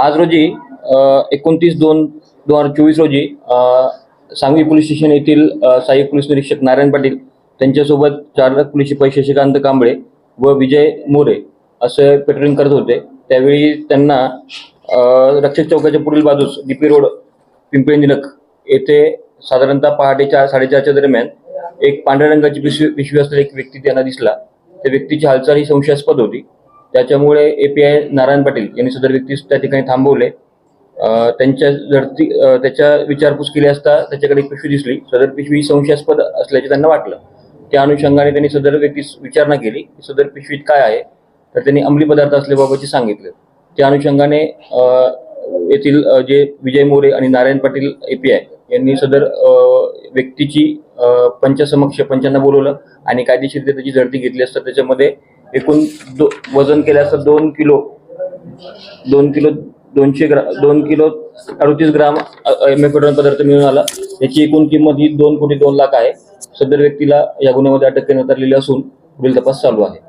आज रोजी एकोणतीस दोन दोन हजार चोवीस रोजी सांगवी पोलीस स्टेशन येथील सहाय्यक पोलीस निरीक्षक नारायण पाटील त्यांच्यासोबत चार पोलीस शिपाई शशिकांत कांबळे व विजय मोरे असे पेट्रोलिंग करत होते. त्यावेळी त्यांना रक्षक चौकाच्या पुढील बाजूस डीपी रोड पिंपरी निलक येथे साधारणतः पहाटे चार साडेचारच्या दरम्यान एक पांढऱ्या रंगाची पिशवी पिशवी असलेला एक व्यक्ती त्यांना दिसला. त्या व्यक्तीची हालचाल ही संशयास्पद होती. त्याच्यामुळे A P I Narayan Patil यांनी सदर व्यक्तीस त्या ठिकाणी थांबवले. त्यांच्या झडती त्याच्या विचारपूस केली असता त्याच्याकडे पिशवी दिसली. सदर पिशवी संशयास्पद असल्याचे त्यांना वाटलं. त्या अनुषंगाने त्यांनी सदर व्यक्तीस विचारणा केली की सदर पिशवीत काय आहे? तर त्यांनी अंमली पदार्थ असल्याबाबतचे सांगितले. त्या अनुषंगाने येथील जे विजय मोरे आणि Narayan Patil A P I यांनी सदर व्यक्तीची पंचासमक्ष पंचांना बोलवलं आणि कायदेशीर त्याची झडती घेतली असता त्याच्यामध्ये एकूण दो वजन केल्यास दोन किलो दोन किलो दोनशे ग्रा दोन किलो अडतीस ग्राम एमएफेड्रॉन पदार्थ मिळून आला. याची एकूण किंमत ही दोन कोटी दोन लाख आहे. सदर व्यक्तीला या गुन्ह्यामध्ये अटक करण्यात आलेली असून पुढील तपास चालू आहे.